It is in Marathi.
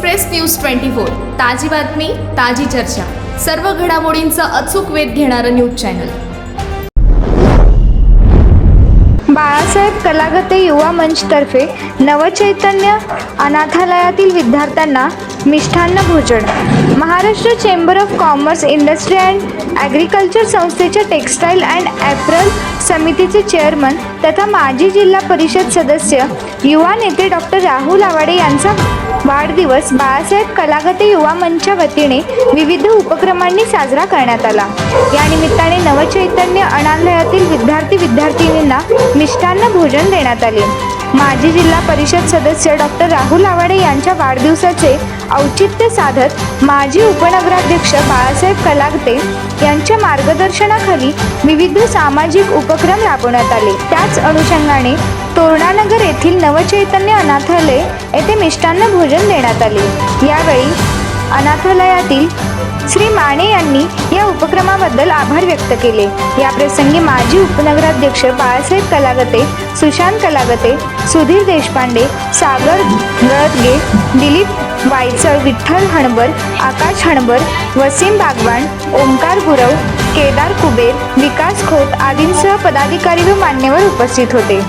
Express news twenty four. ताजी बातमी ताजी चर्चा. सर्व घडामोडींचा अचूक वेध घेणारं न्यूज चॅनल. बाळासाहेब कलागते युवा मंचतर्फे नवचैतन्य अनाथालयातील विद्यार्थ्यांना मिष्ठान्न भोजन. Maharashtra chamber of commerce industry and agriculture संस्थेच्या टेक्स्टाईल अँड ॲप्रल समितीचे चेअरमन तथा माजी जिल्हा परिषद सदस्य युवा नेते डॉक्टर राहुल आवाडे यांचा वाढदिवस बाळासाहेब कलागते युवा मंचच्या वतीने विविध उपक्रमांनी साजरा करण्यात आला. या निमित्ताने नवचैतन्य अनालयातील विद्यार्थी विद्यार्थिनींना मिष्टान्न भोजन देण्यात आले. माजी जिल्हा परिषद सदस्य डॉक्टर राहुल आवाडे यांच्या वाढदिवसाचे औचित्य साधत माजी उपनगराध्यक्ष बाळासाहेब कलागते यांच्या मार्गदर्शनाखाली विविध सामाजिक उपक्रम राबवण्यात आले. त्याच अनुषंगाने तोरणानगर येथील नवचैतन्य अनाथालय येथे मिष्टान्न भोजन देण्यात आले. यावेळी अनाथालयातील श्री माने यांनी या उपक्रमाबद्दल आभार व्यक्त केले. या प्रसंगी माजी उपनगराध्यक्ष बाळासाहेब कलागते सुशांत कलागते सुधीर देशपांडे सागर गळतगे दिलीप वायचळ विठ्ठल हणबर आकाश हणबर वसीम बागवान ओंकार गुरव केदार कुबेर विकास खोत आदींसह पदाधिकारी व मान्यवर उपस्थित होते.